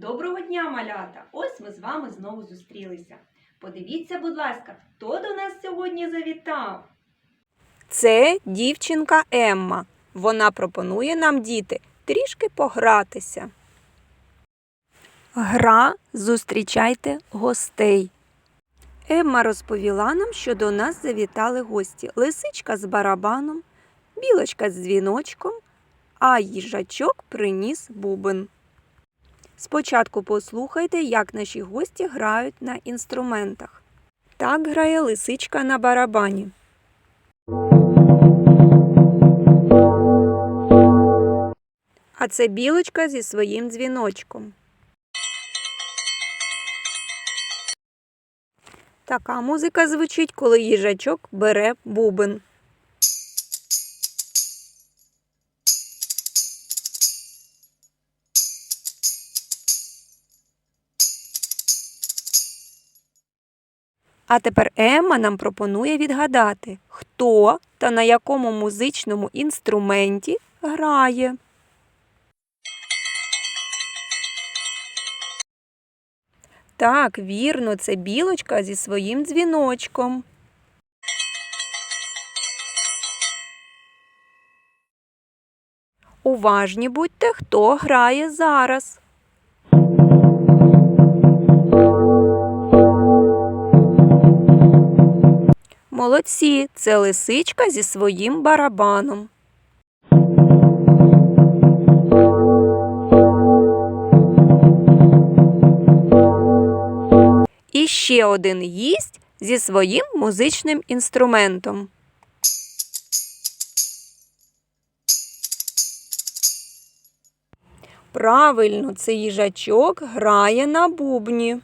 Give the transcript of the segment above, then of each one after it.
Доброго дня, малята! Ось ми з вами знову зустрілися. Подивіться, будь ласка, хто до нас сьогодні завітав? Це дівчинка Емма. Вона пропонує нам, діти, трішки погратися. Гра Зустрічайте гостей. Емма розповіла нам, що до нас завітали гості лисичка з барабаном, білочка з дзвіночком, а їжачок приніс бубен. Спочатку послухайте, як наші гості грають на інструментах. Так грає лисичка на барабані. А це білочка зі своїм дзвіночком. Така музика звучить, коли їжачок бере бубен. А тепер Емма нам пропонує відгадати, хто та на якому музичному інструменті грає. Так, вірно, це білочка зі своїм дзвіночком. Уважні будьте, хто грає зараз. Молодці, це лисичка зі своїм барабаном. І ще один гість зі своїм музичним інструментом. Правильно, це їжачок грає на бубні.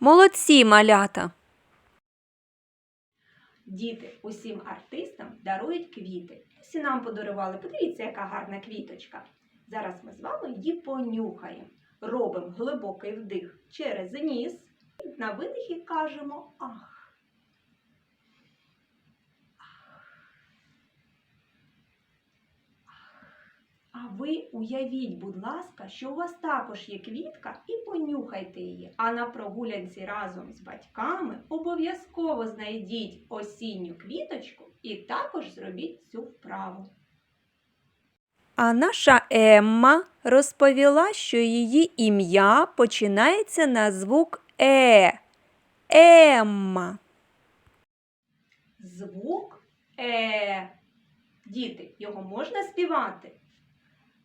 Молодці, малята! Діти усім артистам дарують квіти. Усі нам подарували. Подивіться, яка гарна квіточка. Зараз ми з вами її понюхаємо. Робимо глибокий вдих через ніс. На видихі кажемо ах. А ви уявіть, будь ласка, що у вас також є квітка і понюхайте її. А на прогулянці разом з батьками обов'язково знайдіть осінню квіточку і також зробіть цю вправу. А наша Емма розповіла, що її ім'я починається на звук Е. Емма. Звук Е. Діти, його можна співати?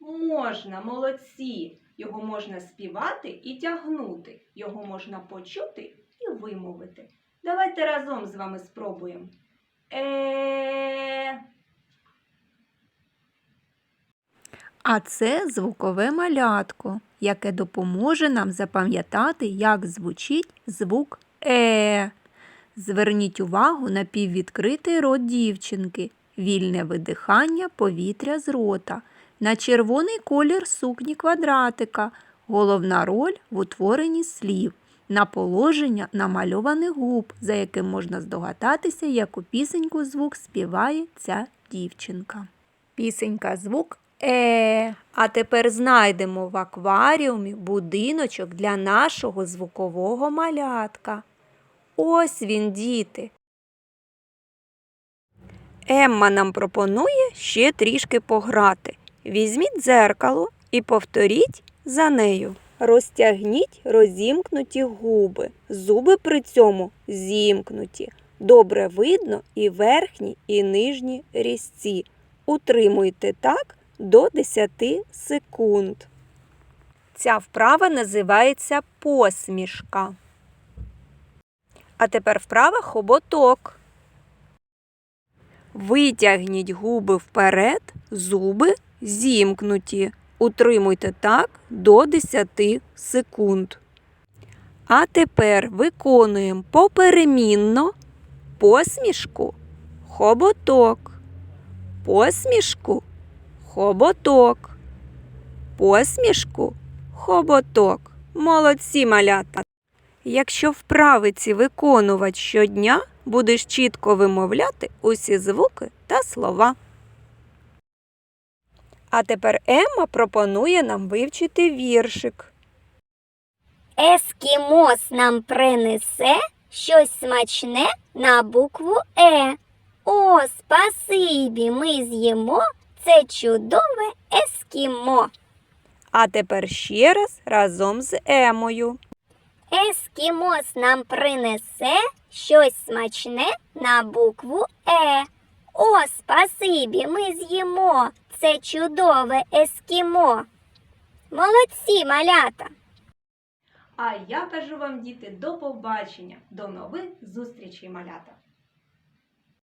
Можна, молодці. Його можна співати і тягнути. Його можна почути і вимовити. Давайте разом з вами спробуємо. Е. А це звукове малятко, яке допоможе нам запам'ятати, як звучить звук Е. Зверніть увагу на піввідкритий рот дівчинки, вільне видихання повітря з рота, на червоний колір сукні квадратика, головна роль в утворенні слів, на положення намальованих губ, за яким можна здогадатися, яку пісеньку звук співає ця дівчинка. Пісенька звук Е. А тепер знайдемо в акваріумі будиночок для нашого звукового малятка. Ось він, діти. Емма нам пропонує ще трішки пограти. Візьміть дзеркало і повторіть за нею. Розтягніть розімкнуті губи. Зуби при цьому зімкнуті. Добре видно і верхні, і нижні різці. Утримуйте так до 10 секунд. Ця вправа називається посмішка. А тепер вправа хоботок. Витягніть губи вперед, зуби зімкнуті. Утримуйте так до 10 секунд. А тепер виконуємо поперемінно посмішку, хоботок, посмішку, хоботок, посмішку, хоботок. Молодці малята! Якщо вправи ці виконувати щодня, будеш чітко вимовляти усі звуки та слова. А тепер Емма пропонує нам вивчити віршик. Ескімос нам принесе щось смачне на букву Е. О, спасибі, ми з'їмо це чудове ескімо. А тепер ще раз разом з Емою. Ескімос нам принесе щось смачне на букву Е. О, спасибі, ми з'їмо це чудове ескімо. Молодці, малята! А я кажу вам, діти, до побачення, до нових зустрічей, малята!